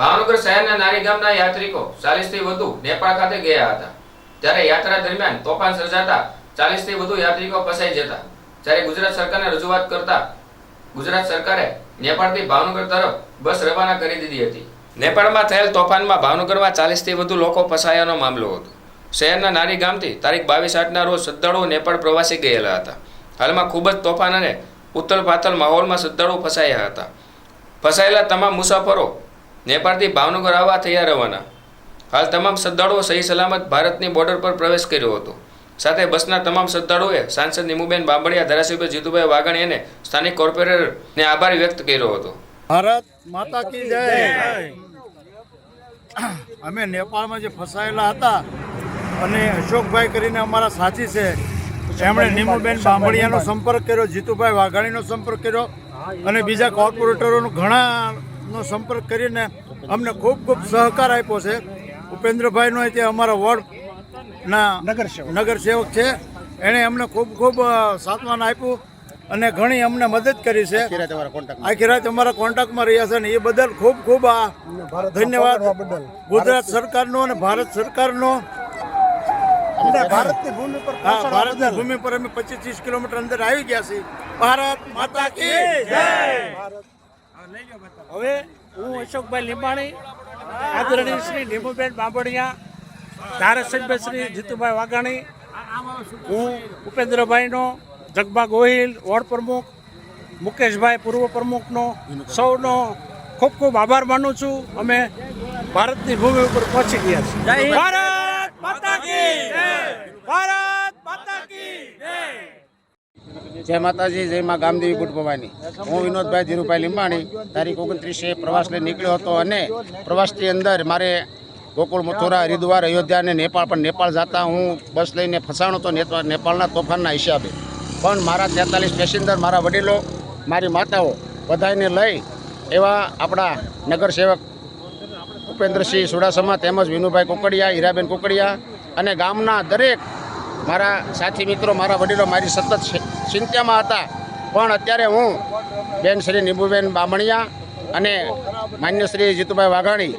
ભાવનગર શહેરના નારી ગામના યાત્રિકો ચાલીસથી વધુ નેપાળ ખાતે ગયા હતા. ત્યારે યાત્રા દરમિયાન તોફાન સર્જાતા ચાલીસથી વધુ યાત્રિકો ફસાઈ જતા. જ્યારે ગુજરાત સરકારને રજૂઆત કરતા ગુજરાત સરકારે નેપાળથી ભાવનગર તરફ બસ રવાના કરી દીધી હતી. નેપાળમાં થયેલ તોફાનમાં ભાવનગરમાં ચાલીસથી વધુ લોકો ફસાયાનો મામલો હતો. શહેરના નારી ગામથી તારીખ બાવીસ આઠના રોજ શ્રદ્ધાળુઓ નેપાળ પ્રવાસી ગયેલા હતા. હાલમાં ખૂબ જ તોફાન અને ઉથલ પાથલ માહોલમાં શ્રદ્ધાળુઓ ફસાયા હતા. ફસાયેલા તમામ મુસાફરો નેપાળથી ભાવનગર આવવા તૈયાર રવાના હાલ તમામ શ્રદ્ધાળુઓ સહી સલામત ભારતની બોર્ડર પર પ્રવેશ કર્યો હતો. સાથે બસના તમામ શ્રદ્ધાળુઓએ સાંસદ નીમુબેન બાંબડિયા ધારાસભ્ય જીતુભાઈ વાઘાણી અને સ્થાનિક કોર્પોરેટરને આભાર વ્યક્ત કર્યો હતો. ભારત માતા કી જય. અમે નેપાળમાં જે ફસાયેલા હતા અને અશોકભાઈ કરીને અમારા સાથી છે એમણે નીમુબેન બાંબડિયાનો સંપર્ક કર્યો જીતુભાઈ વાઘાણીનો સંપર્ક કર્યો અને બીજા કોર્પોરેટરોનો ઘણાનો સંપર્ક કરીને અમને ખૂબ ખૂબ સહકાર આપ્યો છે. ઉપેન્દ્રભાઈનો તે અમારા વોર્ડના નગરસેવક છે. એણે અમને ખૂબ ખૂબ સાંત્વન આપ્યું અને ઘણી અમને મદદ કરી છે. આખી રાત અમારા કોન્ટેક્ટમાં રહ્યા છે ને એ બદલ ખૂબ ખૂબ આ ધન્યવાદ. ગુજરાત સરકારનો અને ભારત સરકારનો ભારતની ભૂમિ પર હા ભારતની ભૂમિ પર અમે પચીસ ત્રીસ કિલોમીટર અંદર આવી ગયા છીએ. ભારત માતા કી જય! હવે હું અશોકભાઈ લીંબાણી આદરણીય શ્રી નીમુબેન બાંબડિયા ધારાસભ્ય શ્રી જીતુભાઈ વાઘાણી હું ઉપેન્દ્રભાઈનો જગબા ગોહિલ વોર્ડ પ્રમુખ મુકેશભાઈ પૂર્વ પ્રમુખનો સૌનો ખૂબ ખૂબ આભાર માનું છું. અમે ભારતની ભૂમિ ઉપર પહોંચી ગયા છીએ. ભારત માતા કી જય! ભારત માતા કી જય! જય માતાજી, જય માં ગામદેવી ગુટભવાની હું વિનોદભાઈ ધીરુભાઈ લીંબાણી, તારીખ ઓગણત્રીસે પ્રવાસ લઈ નીકળ્યો હતો અને પ્રવાસની અંદર મારે ગોકુળ મથુરા, હરિદ્વાર, અયોધ્યા અને નેપાળ, પણ નેપાળ જતા હું બસ લઈને ફસાણો હતો નેપા- નેપાળના તોફાનના હિસાબે. પણ મારા તેતાલીસ પેસેન્જર, મારા વડીલો, મારી માતાઓ બધાને લઈ એવા આપણા નગરસેવક ઉપેન્દ્રસિંહ સુડાસમા તેમજ વિનુભાઈ કોકડિયા, હીરાબેન કોકડિયા અને ગામના દરેક મારા સાથી મિત્રો, મારા વડીલો મારી સતત ચિંતામાં હતા. પણ અત્યારે હું બેન શ્રી નિંબુબેન બામણિયા અને માન્ય શ્રી જીતુભાઈ વાઘાણી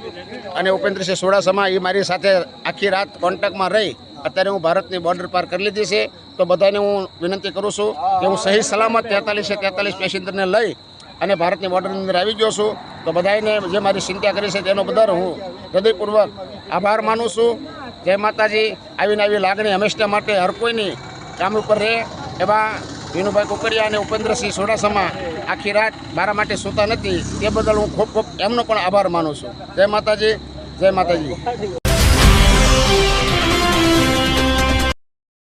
અને ઉપેન્દ્રસિંહ સોડાસમા એ મારી સાથે આખી રાત કોન્ટેક્ટમાં રહી. અત્યારે હું ભારતની બોર્ડર પાર કરી લીધી છે. તો બધાને હું વિનંતી કરું છું કે હું સહી સલામત તેતાલીસે તેતાલીસ પેસેન્જરને લઈ અને ભારતની બોર્ડરની અંદર આવી ગયો છું. તો બધાને જે મારી ચિંતા કરી છે તેનો બધા હું હૃદયપૂર્વક આભાર માનું છું. જય માતાજી. આવીને આવી લાગણી હંમેશા માટે હર કોઈની કામ ઉપર રહે એવા વિનુભાઈ કોકરિયા અને ઉપેન્દ્રસિંહ સોડાસમા આખી રાત મારા માટે સૂતા નથી. તે બદલ હું ખૂબ ખૂબ એમનો પણ આભાર માનું છું. જય માતાજી જય માતાજી.